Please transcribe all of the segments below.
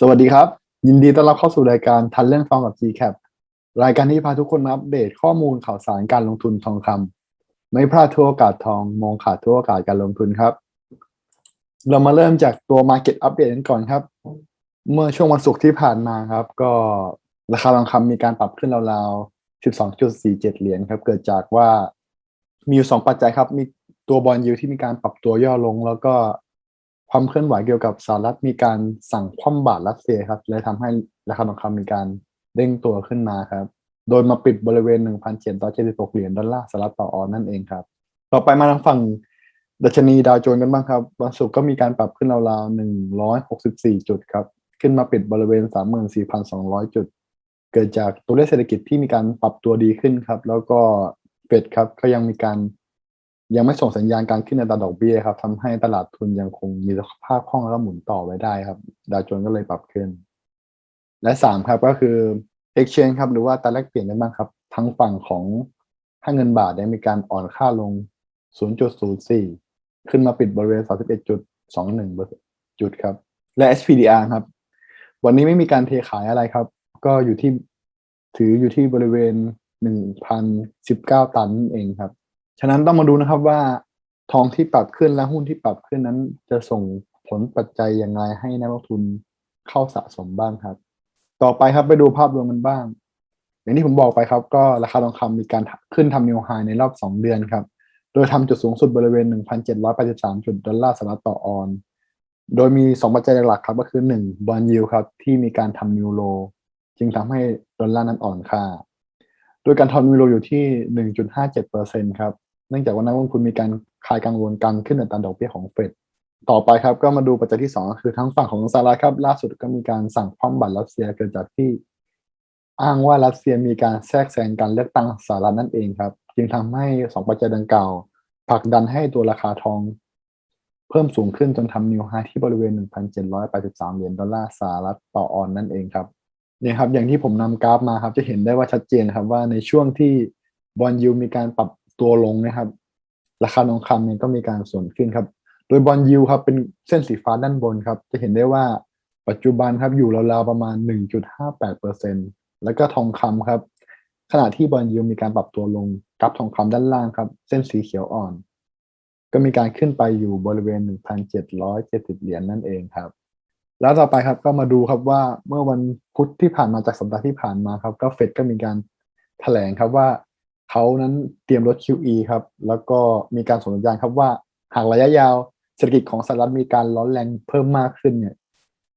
สวัสดีครับ ยินดีต้อนรับเข้าสู่รายการทันเรื่องทองกับ GCAP รายการที่พาทุกคนมาอัปเดตข้อมูลข่าวสารการลงทุนทองคำไม่พลาดทุกโอกาสทองมองขาดทุกโอกาสการลงทุนครับ เรามาเริ่มจากตัว Market Update กันก่อนครับ เมื่อช่วงวันศุกร์ที่ผ่านมาครับ ก็ราคาทองคำมีการปรับขึ้นราวๆ 12.47 เหรียญครับ เกิดจากว่ามีอยู่สองปัจจัยครับ มีตัวบอลยูที่มีการปรับตัวย่อลง แล้วก็ ความเคลื่อนไหวเกี่ยวกับสหรัฐมีการสั่งคว่ำบาตรรัสเซียครับเลยทำให้ราคาทองคำมีการเด้งตัวขึ้นมาครับ โดยมาปิดบริเวณ 1,776 เหรียญดอลลาร์สหรัฐต่อออนนั่นเองครับ ต่อไปมาทางฝั่งดัชนีดาวโจนส์กันบ้างครับวันศุกร์ก็มีการปรับขึ้นราวๆ 164 จุดครับ ขึ้นมาปิดบริเวณ 34,200 จุด เกิดจากตัวเลขเศรษฐกิจที่มีการปรับตัวดีขึ้นครับ แล้วก็เฟดครับก็ยังมีการ ยังไม่ส่งสัญญาณการขึ้นอัตราดอกเบี้ยครับทำให้ตลาดทุนยังคงมีสภาพคล่องแล้วหมุนต่อไว้ได้ครับ ดาวโจนส์ก็เลยปรับขึ้น และสามครับก็คือ exchange ครับหรือว่าตลาดแลกเปลี่ยนกันบ้างครับ ทั้งฝั่งของค่าเงินบาทเนี่ยมีการอ่อนค่าลง 0.04 ขึ้นมาปิดบริเวณ 31.21 จุดครับ และ SPDR ครับ วันนี้ไม่มีการเทขายอะไรครับ ก็อยู่ที่ถืออยู่ที่บริเวณ 1,019 ตันนั่นเองครับ ฉะนั้นต้องมาดูนะครับว่าทองที่ปรับขึ้นและหุ้นที่ปรับขึ้นนั้น จะส่งผลปัจจัยอย่างไรให้นักลงทุนเข้าสะสมบ้างครับ ต่อไปครับไปดูภาพรวมกันบ้าง อย่างที่ผมบอกไปครับ ก็ราคาทองคำมีการขึ้นทำนิวไฮในรอบ 2 เดือนครับ โดยทำจุดสูงสุดบริเวณ 1,783 จุดดอลลาร์สหรัฐต่อออน โดยมี 2 ปัจจัยหลักครับ ก็คือ 1. บอลยิวครับ ที่มีการทำนิวโล จึงทำให้ดอลลาร์นั้นอ่อนค่า โดยการทำนิวโลอยู่ที่ 1.57%ครับ เนื่องจากว่านักลงทุนมีการคลายกังวลการขึ้นอัตราดอกเบี้ยของเฟดต่อไปครับก็มาดูปัจจัยที่2ก็คือทั้งฝั่งของสหรัฐครับล่าสุดก็มีการสั่งคว่ำบัตรรัสเซียเกิดจากที่ อ้างว่ารัสเซียมีการแทรกแซงการเลือกตั้งสหรัฐนั่นเองครับ จึงทำให้สองปัจจัยดังกล่าวผลักดันให้ตัวราคาทอง เพิ่มสูงขึ้นจนทำนิวไฮที่บริเวณ 1,783เหรียญดอลลาร์สหรัฐต่อออนนั่นเองครับเนี่ยครับอย่างที่ผมนำกราฟมาครับจะเห็นได้ว่าชัดเจนครับว่าในช่วงที่บอลยูมีการปรับ ตัวลงนะครับ ราคาทองคำเนี่ยก็มีการส่วนขึ้นครับ โดยบอลยูครับเป็นเส้นสีฟ้าด้านบนครับ จะเห็นได้ว่าปัจจุบันครับอยู่ราวๆประมาณ 1.58%แล้วก็ทองคำครับ ขณะที่บอลยูมีการปรับตัวลงกราฟทองคำด้านล่างครับ เส้นสีเขียวอ่อน ก็มีการขึ้นไปอยู่บริเวณ 1,770 เหรียญนั่นเองครับ แล้วต่อไปครับก็มาดูครับว่าเมื่อวันพุธที่ผ่านมาจากสัปดาห์ที่ผ่านมาครับ ก็เฟดก็มีการแถลงครับว่า เขานั้นเตรียมลด QE ครับ แล้วก็มีการส่งสัญญาณครับว่า หากระยะยาวเศรษฐกิจของสหรัฐมีการร้อนแรงเพิ่มมากขึ้นเนี่ย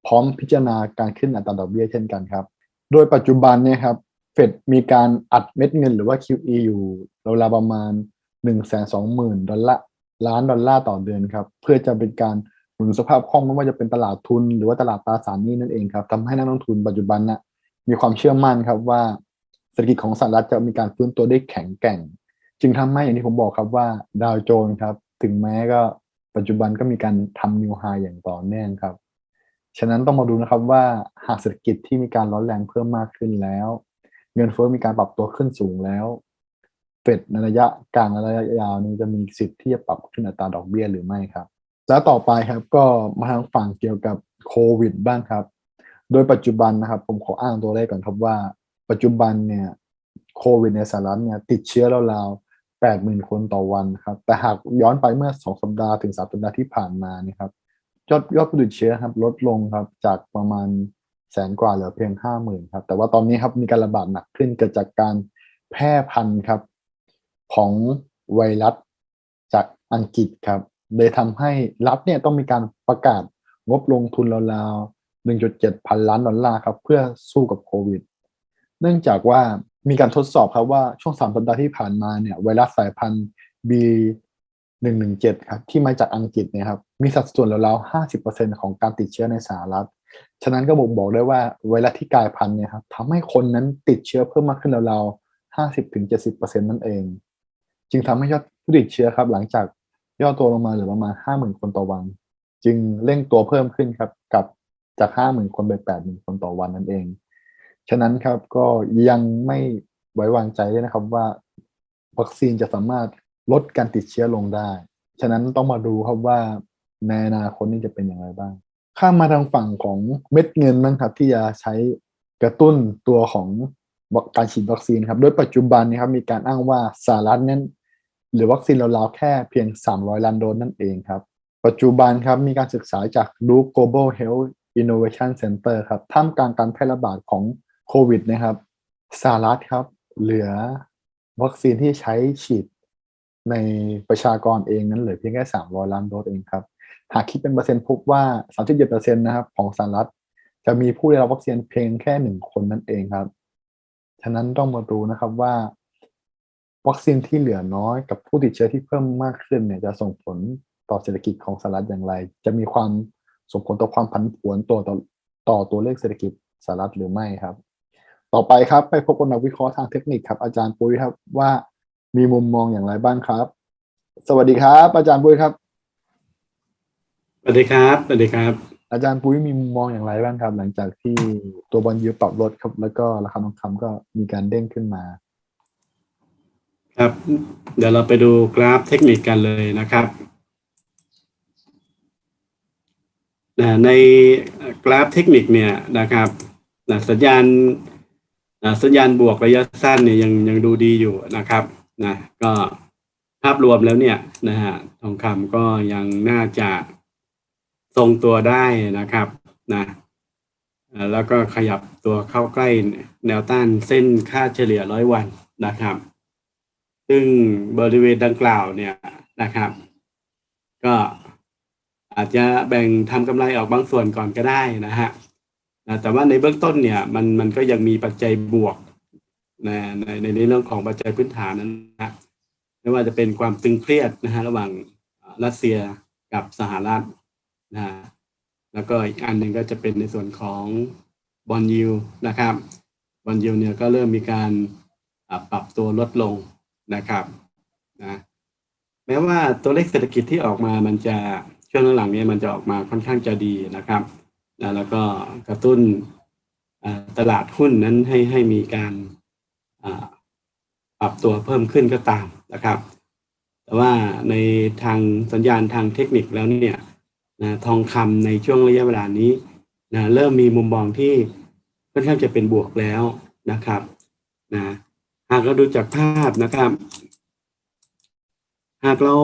พร้อมพิจารณาการขึ้นอัตราดอกเบี้ยเช่นกันครับ โดยปัจจุบันเนี่ยครับ เฟดมีการอัดเม็ดเงินหรือว่า QE อยู่ราวๆประมาณ 1 2 0 0 0 0ดอลลาร์ล้านดอลลาร์ต่อเดือนครับ เพื่อจะเป็นการหนุนสภาพคล่องไม่ว่าจะเป็นตลาดทุน หรือว่าตลาดตราสารหนี้นั่นเองครับทำให้นักลงทุนปัจจุบันนะ่ะมีความเชื่อมั่นครับว่า เศรษฐกิจของสหรัฐจะมีการฟื้นตัวได้แข็งแกร่ง จึงทำให้อย่างที่ผมบอกครับว่าดาวโจนส์ครับ ถึงแม้ก็ปัจจุบันก็มีการทำนิวไฮอย่างต่อเนื่องครับ ฉะนั้นต้องมาดูนะครับว่าหากเศรษฐกิจที่มีการร้อนแรงเพิ่มมากขึ้นแล้ว เงินเฟ้อมีการปรับตัวขึ้นสูงแล้วเฟดในระยะกลางและระยะยาวนี้จะมีสิทธิ์ที่จะปรับขึ้นอัตราดอกเบี้ยหรือไม่ครับ แล้วต่อไปครับก็มาทางฝั่งเกี่ยวกับโควิดบ้างครับ โดยปัจจุบันนะครับ ผมขออ้างตัวเลขก่อนครับว่า ปัจจุบันเนี่ยโควิดในสหรัฐเนี่ยติดเชื้อราวๆแปดหมื่นคนต่อวันครับ แต่หากย้อนไปเมื่อสองสัปดาห์ถึงสามสัปดาห์ที่ผ่านมานี่ครับยอดยอดผู้ติดเชื้อครับลดลงครับจากประมาณแสนกว่าเหลือเพียงห้าหมื่นครับ แต่ว่าตอนนี้ครับมีการระบาดหนักขึ้นเกิดจากการแพร่พันธุ์ครับ ของไวรัสจากอังกฤษครับเลยทำให้รัฐเนี่ยต้องมีการประกาศงบลงทุนราวๆ1.7 พันล้านดอลลาร์ครับ เพื่อสู้กับโควิด เนื่องจากว่ามีการทดสอบครับว่าช่วงสามสัปดาห์ที่ผ่านมาเนี่ยไวรัสสายพันธุ์ B 117ครับที่มาจากอังกฤษเนี่ยครับมีสัดส่วนราวๆ50%ของการติดเชื้อในสหรัฐ ฉะนั้นก็บ่งบอกได้ว่าไวรัสที่กลายพันธุ์เนี่ยครับทำให้คนนั้นติดเชื้อเพิ่มมากขึ้นราวๆ50-70%นั่นเอง จึงทำให้ยอดผู้ติดเชื้อครับ หลังจากย่อตัวลงมาเหลือประมาณ50,000คนต่อวัน จึงเร่งตัวเพิ่มขึ้นครับกับจาก50,000คนไป80,000คนต่อวันนั่นเอง ฉะนั้นครับก็ยังไม่ไว้วางใจด้วยนะครับว่าวัคซีนจะสามารถลดการติดเชื้อลงได้ ฉะนั้นต้องมาดูครับว่าในอนาคตนี้จะเป็นอย่างไรบ้าง ข้ามมาทางฝั่งของเม็ดเงินบ้างครับที่จะใช้กระตุ้นตัวของการฉีดวัคซีนครับโดยปัจจุบันนี้ครับมีการอ้างว่าสหรัฐนั้นหลือวัคซีนเราๆแค่เพียง 300 ล้านโดสนั่นเองครับ ปัจจุบันครับมีการศึกษาจาก Duke Global Health Innovation Center ครับท่ามกลางการแพร่ระบาดของ โควิดนะครับสหรัฐครับ เหลือวัคซีนที่ใช้ฉีดในประชากรเองนั้นเหลือเพียงแค่300ล้านโดสเองครับ หากคิดเป็นเปอร์เซ็นต์พบว่า37%นะครับของสหรัฐ จะมีผู้ได้รับวัคซีนเพียงแค่หนึ่งคนนั่นเองครับ ฉะนั้นต้องมาดูนะครับว่า วัคซีนที่เหลือน้อยกับผู้ติดเชื้อที่เพิ่มมากขึ้นเนี่ยจะส่งผลต่อเศรษฐกิจของสหรัฐอย่างไร จะมีความส่งผลต่อความผันผวนตัวต่อต่อตัวเลขเศรษฐกิจสหรัฐหรือไม่ครับ ต่อไปครับ ไปพบกับนักวิเคราะห์ทางเทคนิคครับ อาจารย์ปุ้ยครับว่ามีมุมมองอย่างไรบ้างครับ สวัสดีครับ อาจารย์ปุ้ยครับ สวัสดีครับ สวัสดีครับ อาจารย์ปุ้ยมีมุมมองอย่างไรบ้างครับ หลังจากที่ตัวบอลยูปรับลดครับ แล้วก็ราคาทองคำก็มีการเด้งขึ้นมา ครับ เดี๋ยวเราไปดูกราฟเทคนิคกันเลยนะครับนะในกราฟเทคนิคเนี่ยนะครับนะสัญญาณ นะสัญญาณบวกระยะสั้นเนี่ยยังยังดูดีอยู่นะครับนะก็ภาพรวมแล้วเนี่ยนะฮะทองคำก็ยังน่าจะทรงตัวได้นะครับนะแล้วก็ขยับตัวเข้าใกล้แนวต้านเส้นค่าเฉลี่ยร้อยวันนะครับ ซึ่งบริเวณดังกล่าวเนี่ยนะครับ ก็อาจจะแบ่งทำกำไรออกบางส่วนก่อนก็ได้นะฮะ นะแต่ว่าในเบื้องต้นเนี่ยมันมันก็ยังมีปัจจัยบวกนะในในในเรื่องของปัจจัยพื้นฐานนั้นนะไม่ว่าจะเป็นความตึงเครียดนะฮะระหว่างรัสเซียกับสหรัฐนะแล้วก็อีกอันหนึ่งก็จะเป็นในส่วนของบอลยูนะครับบอลยูเนี่ยก็เริ่มมีการปรับตัวลดลงนะครับนะแม้ว่าตัวเลขเศรษฐกิจที่ออกมามันจะช่วงหลังๆเนี้มันจะออกมาค่อนข้างจะดีนะครับ นะแล้วก็กระตุ้นตลาดหุ้นนั้นให้ให้มีการปรับตัวเพิ่มขึ้นก็ตามนะครับ แต่ว่าในทางสัญญาณทางเทคนิคแล้วเนี่ยนะทองคำในช่วงระยะเวลานี้นะเริ่มมีมุมมองที่ค่อนข้างจะเป็นบวกแล้วนะครับนะหากเราดูจากภาพนะครับ หากเรา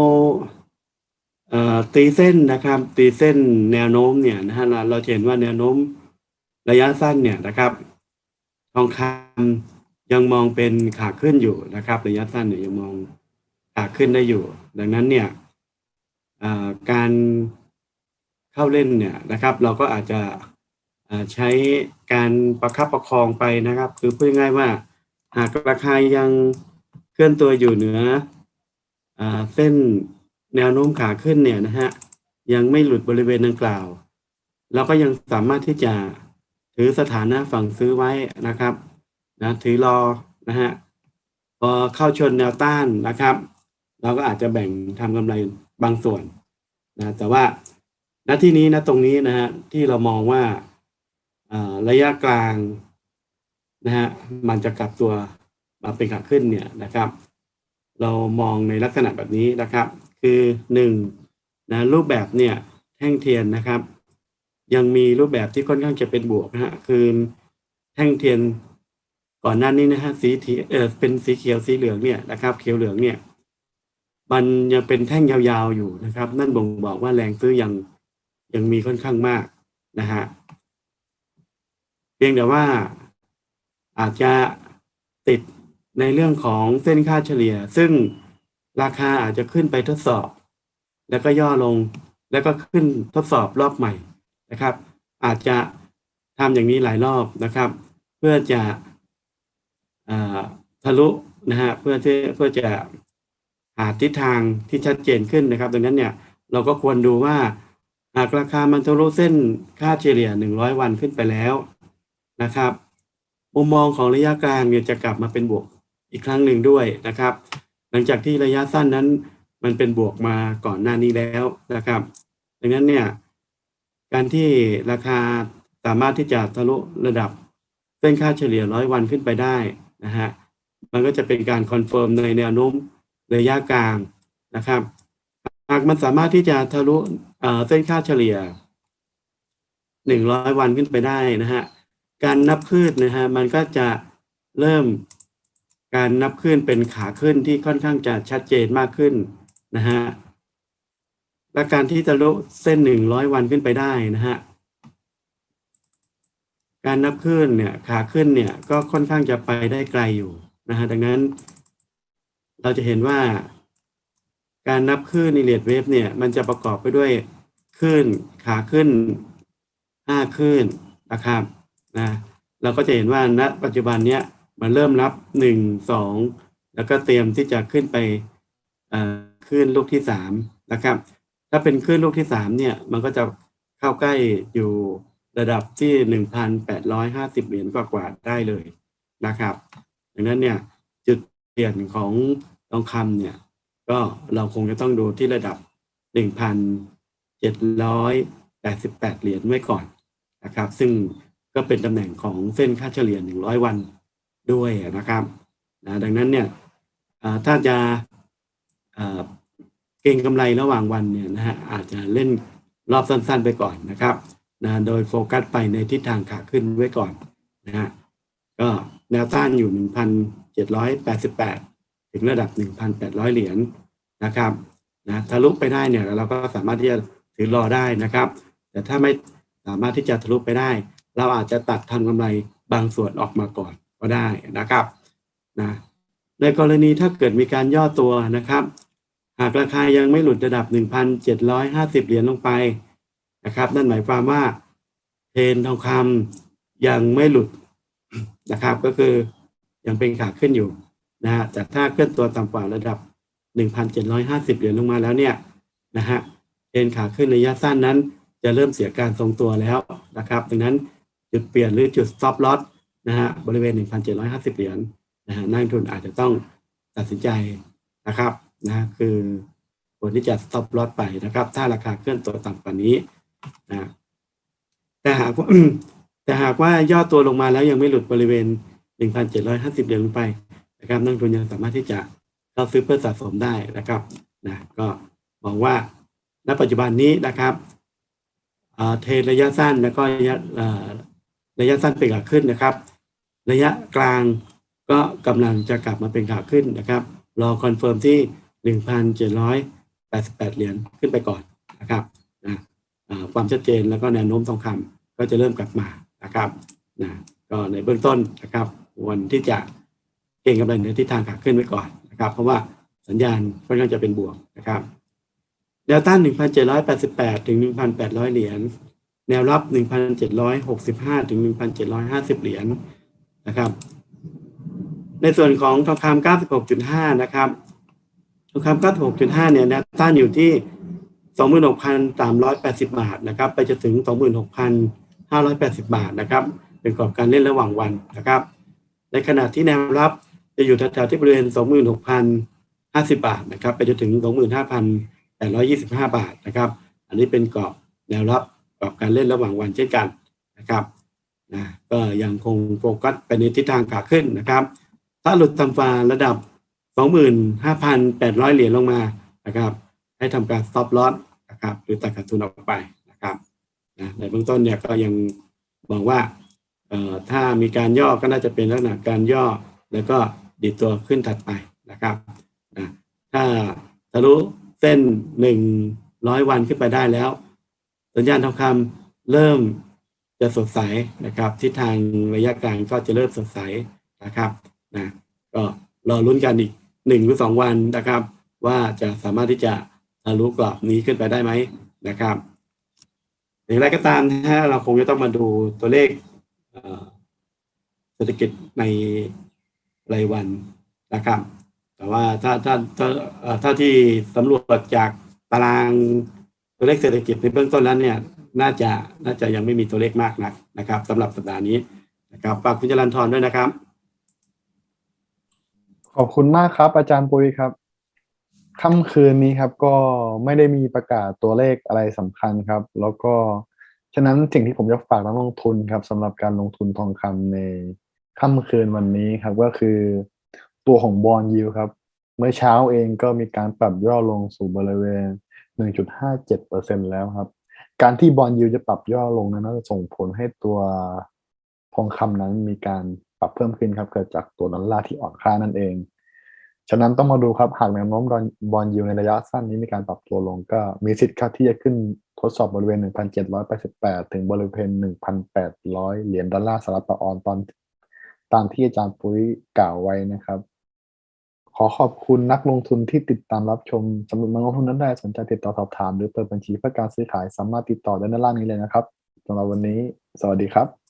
ตีเส้นนะครับ ตีเส้นแนวโน้มเนี่ยนะฮะเราเราจะเห็นว่าแนวโน้มระยะสั้นเนี่ยนะครับ ทองคำยังมองเป็นขาขึ้นอยู่นะครับ ระยะสั้นเนี่ยยังมองขาขึ้นได้อยู่ ดังนั้นเนี่ยการเข้าเล่นเนี่ยนะครับ เราก็อาจจะใช้การประคับประคองไปนะครับ คือพูดง่ายว่าหากราคายังเคลื่อนตัวอยู่เหนืออเส้น แนวโน้มขาขึ้นเนี่ยนะฮะยังไม่หลุดบริเวณดังกล่าว เราก็ยังสามารถที่จะถือสถานะฝั่งซื้อไว้นะครับนะถือรอนะฮะพอเข้าชนแนวต้านนะครับ เราก็อาจจะแบ่งทำกำไรบางส่วนนะแต่ว่าณที่นี้นะตรงนี้นะฮะที่เรามองว่าระยะกลางนะฮะมันจะกลับตัวมาเป็นขาขึ้นเนี่ยนะครับ เรามองในลักษณะแบบนี้นะครับ คือหนึ่งนะรูปแบบเนี่ยแท่งเทียนนะครับ ยังมีรูปแบบที่ค่อนข้างจะเป็นบวกนะฮะคือแท่งเทียนก่อนหน้านี้นะฮะสีทีเออเป็นสีเขียวสีเหลืองเนี่ยนะครับเขียวเหลืองเนี่ยมันยังเป็นแท่งยาวๆอยู่นะครับ นั่นบ่งบอกว่าแรงซื้อยังยังมีค่อนข้างมากนะฮะเพียงแต่ว่าอาจจะติดในเรื่องของเส้นค่าเฉลี่ย ซึ่ง ราคาอาจจะขึ้นไปทดสอบ แล้วก็ย่อลงแล้วก็ขึ้นทดสอบรอบใหม่นะครับ อาจจะทำอย่างนี้หลายรอบนะครับ เพื่อจะอทะลุนะฮะเพื่อที่เพื่อจะหาทิศทางที่ชัดเจนขึ้นนะครับ ดังนั้นเนี่ยเราก็ควรดูว่าหากราคามันทะลุเส้นค่าเฉลี่ย 100 วันขึ้นไปแล้วนะครับมุมมองของระยะกลางเนี่ยจะกลับมาเป็นบวกอีกครั้งหนึ่งด้วยนะครับ หลังจากที่ระยะสั้นนั้น มันเป็นบวกมาก่อนหน้านี้แล้วนะครับ ดังนั้นเนี่ยการที่ราคาสามารถที่จะทะลุระดับเส้นค่าเฉลี่ยร้อยวันขึ้นไปได้นะฮะมันก็จะเป็นการคอนเฟิร์มในแนวโน้มระยะกลางนะครับหากมันสามารถที่จะทะลุเส้นค่าเฉลี่ยหนึ่งร้อยวันขึ้นไปได้นะฮะการนับขึ้นนะฮะมันก็จะเริ่ม การนับขึ้นเป็นขาขึ้นที่ค่อนข้างจะชัดเจนมากขึ้นนะฮะและการที่จะลุเส้นหนึ่งร้อยวันขึ้นไปได้นะฮะการนับขึ้นเนี่ยขาขึ้นเนี่ยก็ค่อนข้างจะไปได้ไกลอยู่นะฮะดังนั้น เราจะเห็นว่า การนับขึ้นในเลียดเวฟเนี่ยมันจะประกอบไปด้วยขึ้นขาขึ้นห้าขึ้นนะครับนะเราก็จะเห็นว่าณปัจจุบันเนี้ย มันเริ่มรับหนึ่งสองแล้วก็เตรียมที่จะขึ้นไปเอ่อขึ้นลูกที่สามนะครับ ถ้าเป็นขึ้นลูกที่สามเนี่ย มันก็จะเข้าใกล้อยู่ระดับที่หนึ่งพันแปดร้อยห้าสิบเหรียญกว่าๆได้เลยนะครับดังนั้นเนี่ยจุดเปลี่ยนของทองคำเนี่ย ก็เราคงจะต้องดูที่ระดับหนึ่งพันเจ็ดร้อยแปดสิบแปดเหรียญไว้ก่อนนะครับ ซึ่งก็เป็นตำแหน่งของเส้นค่าเฉลี่ยหนึ่งร้อยวัน ด้วยนะครับนะดังนั้นเนี่ยถ้าจะเก่งกำไรระหว่างวันเนี่ยนะฮะอาจจะเล่นรอบสั้นๆไปก่อนนะครับนะโดยโฟกัสไปในทิศทางขาขึ้นไว้ก่อนนะฮะก็แนวต้านอยู่ 1,788 ถึงระดับ 1,800 เหรียญนะครับนะทะลุไปได้เนี่ยเราก็สามารถที่จะถือรอได้นะครับ แต่ถ้าไม่สามารถที่จะทะลุไปได้ เราอาจจะตัดทำกำไรบางส่วนออกมาก่อน ก็ได้นะครับนะในกรณีถ้าเกิดมีการย่อตัวนะครับ หากราคายังไม่หลุดระดับ 1,750 เหรียญลงไปนะครับ นั่นหมายความว่าเทรนทองคำยังไม่หลุดนะครับ ก็คือยังเป็นขาขึ้นอยู่นะฮะแต่ถ้าเคลื่อนตัวต่ำกว่าระดับ 1,750 เหรียญลงมาแล้วเนี่ยนะฮะเทรนขาขึ้นระยะสั้นนั้น จะเริ่มเสียการทรงตัวแล้วนะครับ ดังนั้นจุดเปลี่ยนหรือจุด stop loss นะฮะบริเวณ 1,750 เหรียญนะฮะนักลงทุนอาจจะต้องตัดสินใจนะครับนะคือควรที่จะ stop loss ไปนะครับ ถ้าราคาเคลื่อนตัวต่ำกว่านี้นะแต่หากว่าแต่หากว่าย่อตัวลงมาแล้วยังไม่หลุดบริเวณ 1,750 เหรียญลงไปนะครับนักลงทุนยังสามารถที่จะเข้าซื้อเพื่อสะสมได้นะครับนะก็มองว่าณปัจจุบันนี้นะครับเทรนระยะสั้นแล้วก็ระยะระยะสั้นเป็นขาขึ้นนะครับ ระยะกลางก็กำลังจะกลับมาเป็นขาขึ้นนะครับ รอคอนเฟิร์มที่ 1,788 เหรียญขึ้นไปก่อนนะครับนะความชัดเจนแล้วก็แนวโน้มทองคำก็จะเริ่มกลับมานะครับนะก็ในเบื้องต้นนะครับวันที่จะเก่งกำไรในทิศทางขาขึ้นไว้ก่อนนะครับ เพราะว่าสัญญาณค่อนข้างจะเป็นบวกนะครับแนวต้าน 1,788 ถึง 1,800 เหรียญ แนวรับ 1,765 ถึง 1,750 เหรียญ นะครับในส่วนของทองคำ96.5 นะครับ ทองคำ96.5 เนี่ยนวต้านอยู่ที่ 26,380 บาทนะครับ ไปจนถึง 26,580 บาทนะครับ เป็นกรอบการเล่นระหว่างวันนะครับ ในขณะที่แนวรับจะอยู่แถวๆที่บริเวณ 26,050 บาทนะครับ ไปจนถึง 25,825 บาทนะครับ อันนี้เป็นกรอบแนวรับกรอบการเล่นระหว่างวันเช่นกันนะครับ ก็ยังคงโฟกัสไปในทิศทางขาขึ้นนะครับ ถ้าหลุดต่ำกว่าระดับ 25,800 เหรียญลงมานะครับ ให้ทำการ stop loss นะครับหรือตัดขาดทุนออกไปนะครับนะในเบื้องต้นเนี่ยก็ยังมองว่าถ้ามีการย่อก็น่าจะเป็นลักษณะการย่อแล้วก็ดีดตัวขึ้นถัดไปนะครับนะถ้าทะลุเส้น 100 วันขึ้นไปได้แล้ว สัญญาณทองคำเริ่ม จะสดใสนะครับทิศทางระยะกลางก็จะเริ่มสดใสนะครับนะก็รอลุ้นกันอีกหนึ่งหรือสองวันนะครับ ว่าจะสามารถที่จะทะลุกรอบนี้ขึ้นไปได้ไหมนะครับอย่างไรก็ตามนะฮะเราคงจะต้องมาดูตัวเลขเศรษฐกิจในรายวันนะครับ แต่ว่าถ้าถ้าถ้าถ้าที่สำรวจจากตารางตัวเลขเศรษฐกิจในเบื้องต้นแล้วเนี่ย น่าจะน่าจะยังไม่มีตัวเลขมากนักนะครับสำหรับสัปดาห์นี้นะครับฝากคุณจรันทรด้วยนะครับ ขอบคุณมากครับ อาจารย์ปุ้ยครับค่ำคืนนี้ครับก็ไม่ได้มีประกาศตัวเลขอะไรสำคัญครับ แล้วก็ฉะนั้นสิ่งที่ผมจะฝากนักลงทุนครับสำหรับการลงทุนทองคำในค่ำคืนวันนี้ครับก็คือตัวของบอลยิวครับ เมื่อเช้าเองก็มีการปรับย่อลงสู่บริเวณ 1.57%แล้วครับ การที่บอลยูจะปรับย่อลงนั้นน่าจะส่งผลให้ตัวทองคำนั้นมีการปรับเพิ่มขึ้นครับ เกิดจากตัวดอลลาร์ที่อ่อนค่านั่นเอง ฉะนั้นต้องมาดูครับหากแนวโน้มบอลยูในระยะสั้นนี้มีการปรับตัวลงก็มีสิทธิ์ครับที่จะขึ้นทดสอบบริเวณ 1,788 ถึงบริเวณ 1,800 เหรียญดอลลาร์สหรัฐต่อออนตอนตามที่อาจารย์ปุ้ยกล่าวไว้นะครับ ขอขอบคุณนักลงทุนที่ติดตามรับชมสำหรับนักลงทุนนั้นได้สนใจติดต่อสอบถาม หรือเปิดบัญชีเพื่อการซื้อขายสามารถติดต่อได้ด้านล่างนี้เลยนะครับสำหรับวันนี้ สวัสดีครับ